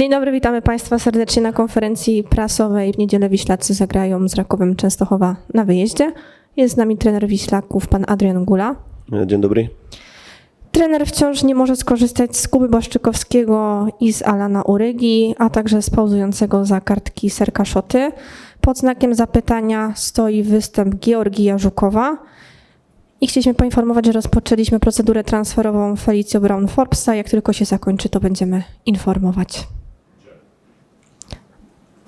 Dzień dobry, witamy Państwa serdecznie na konferencji prasowej. W niedzielę Wiślacy zagrają z Rakowem Częstochowa na wyjeździe. Jest z nami trener Wiślaków, pan Adrian Gula. Dzień dobry. Trener wciąż nie może skorzystać z Kuby Błaszczykowskiego i z Alana Urygi, a także z pauzującego za kartki Serka Szoty. Pod znakiem zapytania stoi występ Georgii Żukowa. I chcieliśmy poinformować, że rozpoczęliśmy procedurę transferową Felicio Brown Forbesa. Jak tylko się zakończy, to będziemy informować.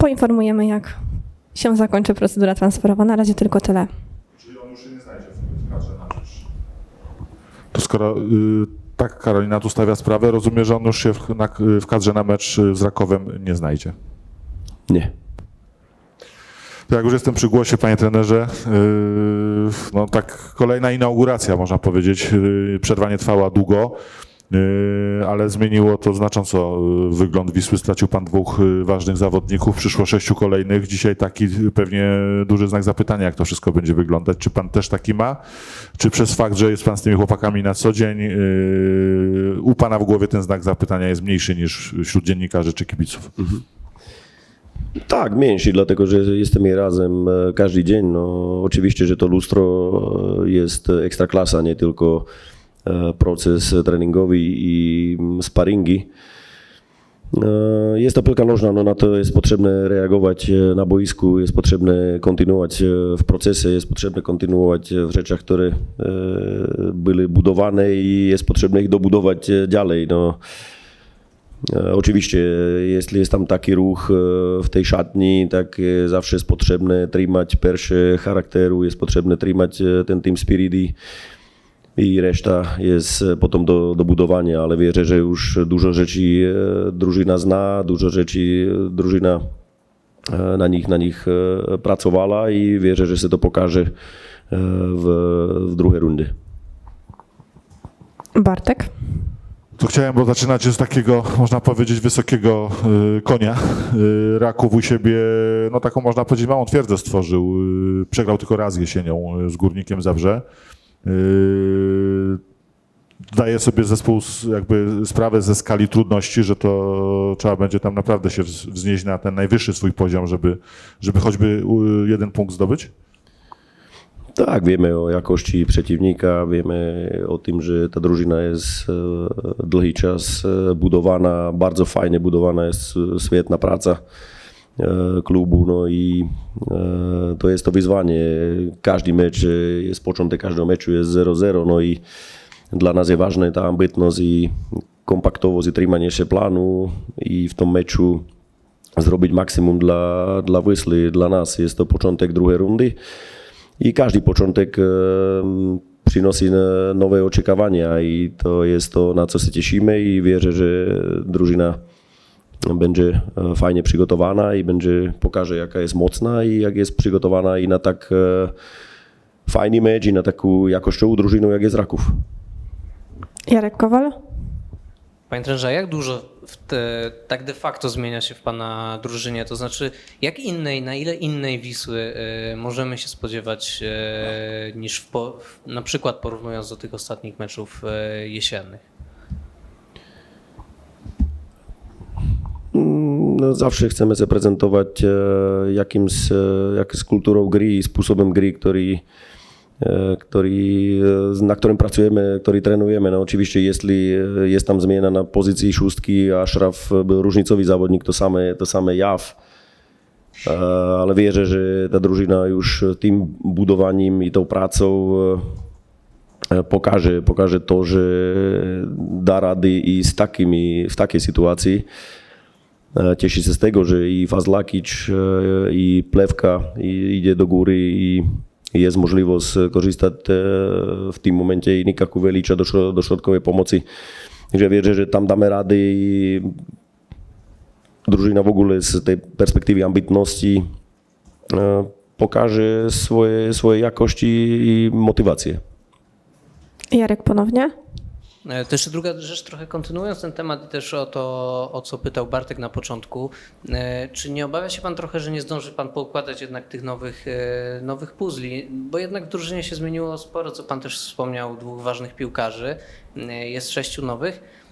Poinformujemy, jak się zakończy procedura transferowa. Na razie tylko tyle. Czyli on już się nie znajdzie w kadrze na rzecz. To skoro y, tak Karolina tu stawia sprawę, rozumiem, że on już się w, na, w kadrze na mecz y, z Rakowem nie znajdzie. Nie. To jak już jestem przy głosie, panie trenerze, yy, no tak kolejna inauguracja, można powiedzieć. Yy, Przerwa nie trwała długo, ale zmieniło to znacząco yy, wygląd Wisły. Stracił pan dwóch yy, ważnych zawodników, przyszło sześciu kolejnych. Dzisiaj taki pewnie duży znak zapytania, jak to wszystko będzie wyglądać. Czy pan też taki ma? Czy przez fakt, że jest pan z tymi chłopakami na co dzień, yy, u pana w głowie ten znak zapytania jest mniejszy niż wśród dziennikarzy czy kibiców? Tak, mniejszy, dlatego że jesteśmy razem e, każdy dzień. No, oczywiście, że to lustro e, jest ekstraklasa, nie tylko e, proces treningowy i sparingi. E, Jest to piłka nożna, no na to jest potrzebne reagować e, na boisku, jest potrzebne kontynuować e, w procesie, jest potrzebne kontynuować w rzeczach, które e, były budowane i jest potrzebne ich dobudować e, dalej. No. E, Oczywiście, jeśli jest tam taki ruch e, w tej szatni, tak e, zawsze jest potrzebne trzymać pierwsze charakteru, jest potrzebne trzymać e, ten team spirit i, reszta jest e, potem do, do budowania, ale wierzę, że już dużo rzeczy e, drużyna zna, dużo rzeczy e, drużyna na nich, na nich pracowała i wierzę, że się to pokaże w, w drugiej rundy. Bartek. To chciałem, bo zaczynać z takiego, można powiedzieć, wysokiego y, konia. Y, Raków u siebie, no taką można powiedzieć, małą twierdzę stworzył. Y, Przegrał tylko raz jesienią z Górnikiem Zabrze. Y, Zdaje sobie zespół jakby sprawę ze skali trudności, że to trzeba będzie tam naprawdę się wz- wznieść na ten najwyższy swój poziom, żeby, żeby choćby y, jeden punkt zdobyć. Tak, wiemy o jakości przeciwnika, wiemy o tym, że ta drużyna jest e, długi czas e, budowana, bardzo fajnie budowana, jest e, świetna praca klubu, no i e, to jest to wyzwanie. Każdy mecz, e, jest początek każdego meczu jest 0-0, no i dla nas jest ważna ta ambitność i kompaktowość i trzymanie się planu i w tym meczu zrobić maksimum dla, dla Wysly, dla nas. Jest to początek drugiej rundy i każdy początek e, przynosi e, nowe oczekiwania i to jest to, na co się cieszymy i wierzę, że drużyna będzie e, fajnie przygotowana i będzie pokaże, jaka jest mocna i jak jest przygotowana i na tak e, fajny mecz i na taką jakościową drużynę, jak jest Raków. Jarek Kowal. Panie trenerze, jak dużo w te, tak de facto zmienia się w Pana drużynie? To znaczy, jak innej, na ile innej Wisły y, możemy się spodziewać y, niż w po, w- na przykład porównując do tych ostatnich meczów y, jesiennych? Zawsze chcemy się prezentować e, jakimś, e, jakąś kulturą gry i sposobem gry, który, który, e, na którym pracujemy, który trenujemy. No, oczywiście, jeśli jest tam zmiana na pozycji szóstki, a Szraf był różnicowy zawodnik, to same, to same jaw. Ale wierzę, że ta drużyna już tym budowaniem i tą pracą pokaże, pokaże to, że da rady i z takimi, w takiej sytuacji. E, Cieszę się z tego, że i Fazlakic, e, i Plewka i- idzie do góry i jest możliwość korzystać e, w tym momencie i Nika Kuwelicza do, do środkowej pomocy. Także wierzę, że tam damy rady i drużyna w ogóle z tej perspektywy ambitności pokaże swoje, swoje jakości i motywację. Jarek ponownie. E, To jeszcze druga rzecz, trochę kontynuując ten temat i też o to, o co pytał Bartek na początku. E, Czy nie obawia się Pan trochę, że nie zdąży Pan poukładać jednak tych nowych, e, nowych puzli? Bo jednak w drużynie się zmieniło sporo, co Pan też wspomniał, dwóch ważnych piłkarzy, jest sześciu nowych.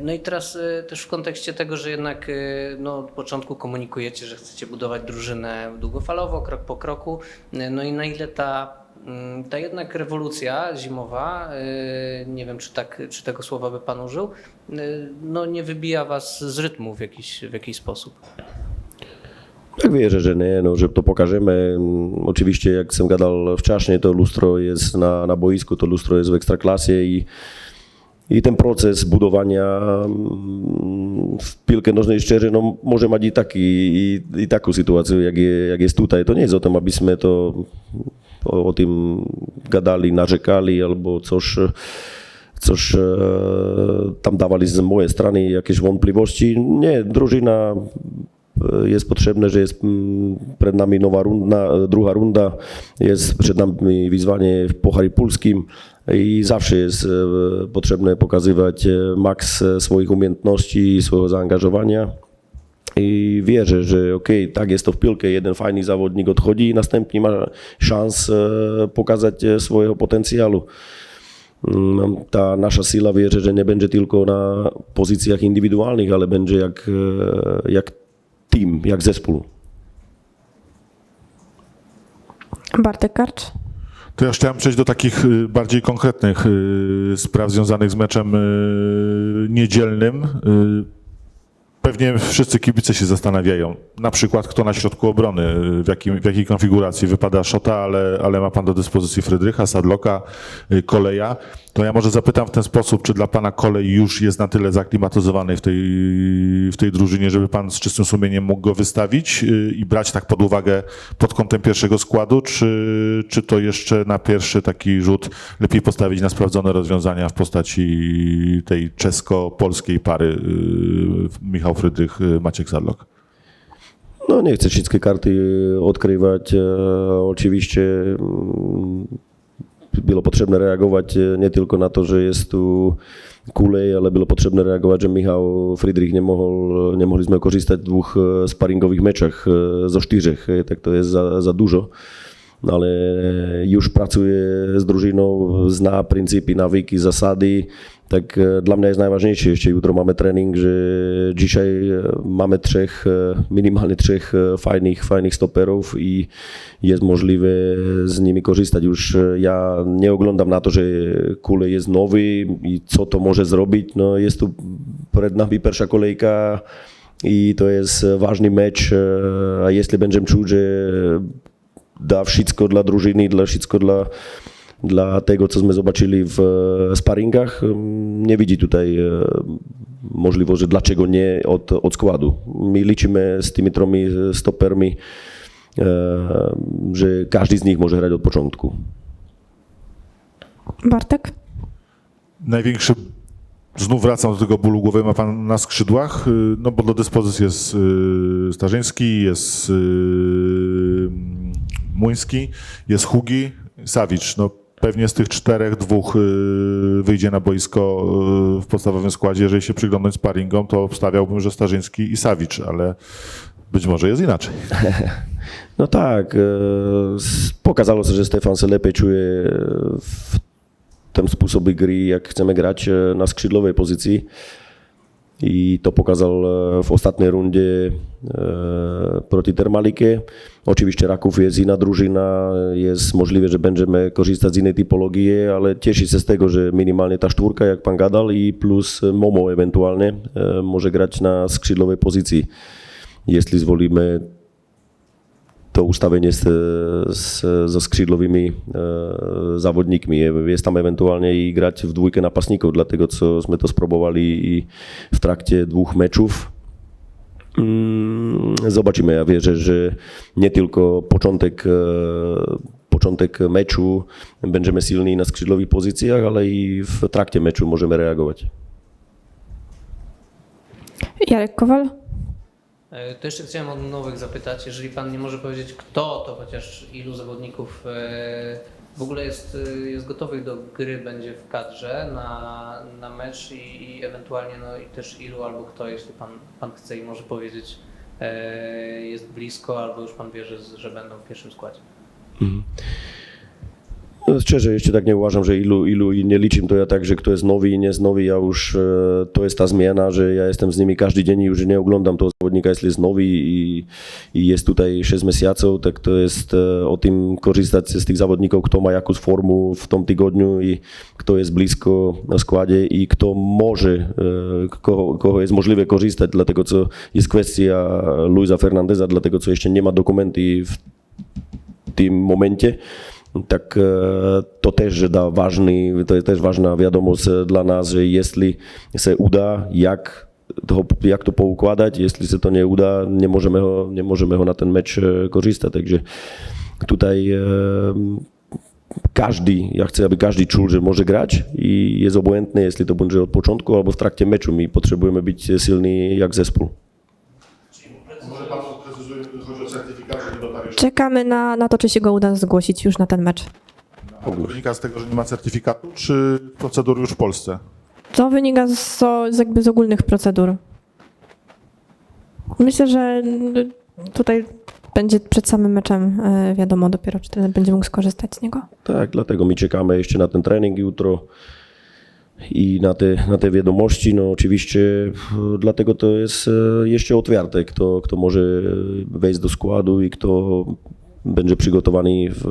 No i teraz też w kontekście tego, że jednak no, od początku komunikujecie, że chcecie budować drużynę długofalowo, krok po kroku, no i na ile ta, ta jednak rewolucja zimowa, e, nie wiem czy, tak, czy tego słowa by Pan użył, e, no nie wybija Was z rytmu w jakiś, w jakiś sposób. Tak wierzę, że nie, no, że to pokażemy. Mm, Oczywiście, jak jsem gadal wcześniej, to lustro jest na, na boisku, to lustro jest w ekstraklasie i, i ten proces budowania mm, w piłkę nożnej szczerze, no, może mieć i, taki, i, i taką sytuację, jak, je, jak jest tutaj. To nie jest o tym, abyśmy to o, o tym gadali, narzekali albo coś, coś e, tam dawali z mojej strony jakieś wątpliwości. Nie, drużyna jest potrzebne, że jest mm, przed nami nowa runda, druga runda, jest przed nami wyzwanie w Puchary Polskim i zawsze jest e, potrzebne pokazywać e, maks e, swoich umiejętności swojego zaangażowania. I wierzę, że okej, tak jest to w piłkę, jeden fajny zawodnik odchodzi i następnie ma szansę pokazać swojego potencjału. Mm, Ta nasza sila wierzę, że nie będzie tylko na pozycjach indywidualnych, ale będzie jak, jak team, jak zespół. Bartek Karcz. To ja chciałem przejść do takich y, bardziej konkretnych y, spraw związanych z meczem y, niedzielnym. Pewnie wszyscy kibice się zastanawiają, na przykład kto na środku obrony, w, jakim, w jakiej konfiguracji wypada Szota, ale, ale ma pan do dyspozycji Frydrycha, Sadloka, Koleja. To ja może zapytam w ten sposób, czy dla pana Kolej już jest na tyle zaklimatyzowany w tej, w tej drużynie, żeby pan z czystym sumieniem mógł go wystawić y, i brać tak pod uwagę pod kątem pierwszego składu, czy, czy to jeszcze na pierwszy taki rzut lepiej postawić na sprawdzone rozwiązania w postaci tej czesko-polskiej pary y, Michał Frydrych, y, Maciek Zadlok? No nie chcę wszystkie karty odkrywać. E, Oczywiście bylo potřebné reagovat eh, ne tylko na to, že je tu Kulej, ale bylo potřebné reagovat, že Michal Friedrich nemohl, eh, nemohli jsme kořistat v dvou eh, sparingových mečech zo čtyřech, tak to je za, za dužo ale už pracuje s družinou, zná princípy, navyky, zasady Tak e, dla mnie jest najważniejsze. Jeszcze jutro mamy trening, że dzisiaj e, mamy trzech, e, minimalnie trzech fajnych, fajnych stoperów i jest możliwe z nimi korzystać. Już ja nie oglądam na to, że Kule jest nowy i co to może zrobić. No jest tu przed nami pierwsza kolejka i to jest ważny mecz, a jeśli będziemy czuć, że da wszystko dla drużyny, dla wszystko dla, dla tego, co my zobaczyli w e, sparingach. Nie widzi tutaj e, możliwości, dlaczego nie od, od składu. My liczymy z tymi tromi stopermi, e, że każdy z nich może grać od początku. Bartek? Największy, znów wracam do tego bólu głowy, ma pan na skrzydłach, no bo do dyspozycji jest Starzyński, jest Muński, jest Hugi, Sawicz. No, pewnie z tych czterech dwóch y, wyjdzie na boisko y, w podstawowym składzie. Jeżeli się przyglądać sparingom, to obstawiałbym, że Starzyński i Sawicz, ale być może jest inaczej. No tak, s- pokazało się, że Stefan się lepiej czuje w tym sposobie gry, jak chcemy grać na skrzydłowej pozycji. I to pokazał e, w ostatniej rundzie e, proti Termalike. Oczywiście Raków jest inna drużyna, jest możliwe, że będziemy korzystać z innej typologii, ale cieszę się z tego, że minimalnie ta czwórka, jak pan gadał, i plus Momo ewentualnie e, może grać na skrzydłowej pozycji. Jeśli zwolimy to ustawienie z, z, ze skrzydłowymi e, zawodnikmi. Jest tam ewentualnie i grać w dwójkę napastników, dlatego co my to spróbowali i w trakcie dwóch meczów. Mm, Zobaczymy, ja wierzę, że nie tylko początek, e, początek meczu będziemy silni na skrzydłowych pozycjach, ale i w trakcie meczu możemy reagować. Jarek Kowal? E, To jeszcze chciałem od nowych zapytać, jeżeli pan nie może powiedzieć kto, to chociaż ilu zawodników e, w ogóle jest, e, jest gotowych do gry będzie w kadrze na, na mecz i, i ewentualnie no i też ilu albo kto, jeśli pan, pan chce i może powiedzieć, jest blisko albo już pan wie, że, że będą w pierwszym składzie. No, Szczerze, jeszcze tak nie uważam, że ilu, ilu i nie liczę to ja tak, że kto jest nowy i nie jest nowy, ja już, e, to jest ta zmiana, że ja jestem z nimi każdy dzień i już nie oglądam tego zawodnika, jeśli jest nowy i, i jest tutaj 6 miesięcy, tak to jest e, o tym korzystać z tych zawodników, kto ma jakąś formę w tym tygodniu i kto jest blisko na składzie i kto może, e, kogo, kogo jest możliwe korzystać, dlatego co jest kwestia Luisa Fernandeza, dlatego co jeszcze nie ma dokumenty w tym momencie, tak e, to też da ważny, to jest też ważna wiadomość e, dla nas, że jeśli się uda, jak to, jak to poukładać, jeśli się to nie uda, nie możemy, ho- nie możemy ho na ten mecz e, korzystać, także tutaj każdy, ja chcę, aby każdy czuł, że może grać i jest obojętny, jeśli to będzie od początku albo w trakcie meczu. My potrzebujemy być silni jak zespół. Może pan precyzuje, chodzi o certyfikat, że notariusz Czekamy na, na to, czy się go uda zgłosić już na ten mecz. wynika z tego, że nie ma certyfikatu, czy procedur już w Polsce? To wynika z, z, jakby z ogólnych procedur. Myślę, że tutaj będzie przed samym meczem e, wiadomo dopiero, czy ten będzie mógł skorzystać z niego. Tak, dlatego my czekamy jeszcze na ten trening jutro i na te, na te wiadomości. No oczywiście e, dlatego to jest e, jeszcze otwarte, kto, kto może e, wejść do składu i kto będzie przygotowany w,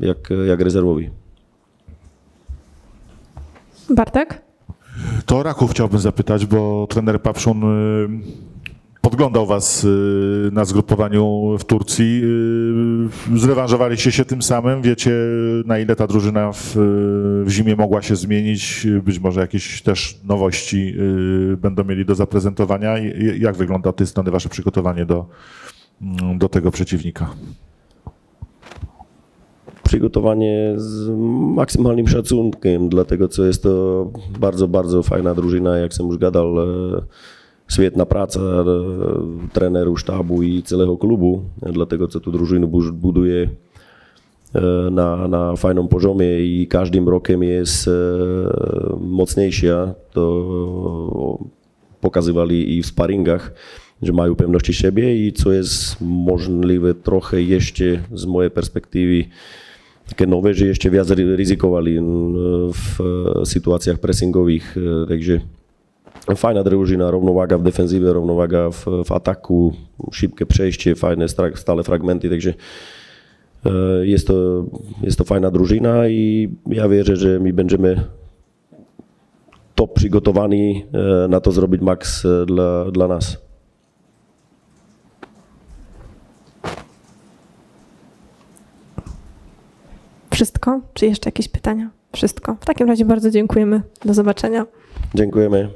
jak, jak rezerwowy. Bartek? To o Raków chciałbym zapytać, bo trener Papszun y, podglądał was y, na zgrupowaniu w Turcji. Y, Zrewanżowaliście się tym samym. Wiecie, na ile ta drużyna w, w zimie mogła się zmienić? Być może jakieś też nowości y, będą mieli do zaprezentowania. Jak wygląda od tej strony wasze przygotowanie do, mm, do tego przeciwnika? Przygotowanie z maksymalnym szacunkiem, dlatego co jest to bardzo, bardzo fajna drużyna, jak sam już gadał, świetna praca e, treneru, sztabu i całego klubu, e, dlatego co tu drużynę bu- buduje e, na, na fajnym poziomie i każdym rokiem jest mocniejsza. To pokazywali i w sparingach, że mają pewności siebie i co jest możliwe trochę jeszcze z mojej perspektywy takie nowe, że jeszcze więcej ryzykowali e, w e, sytuacjach pressingowych, e, także fajna drużyna, równowaga w defensywie, równowaga w, w ataku, szybkie przejście, fajne stale fragmenty, także e, jest to, jest to fajna drużyna i ja wierzę, że my będziemy top przygotowani e, na to zrobić maks e, dla, dla nas. Wszystko? Czy jeszcze jakieś pytania? Wszystko. W takim razie bardzo dziękujemy. Do zobaczenia. Dziękujemy.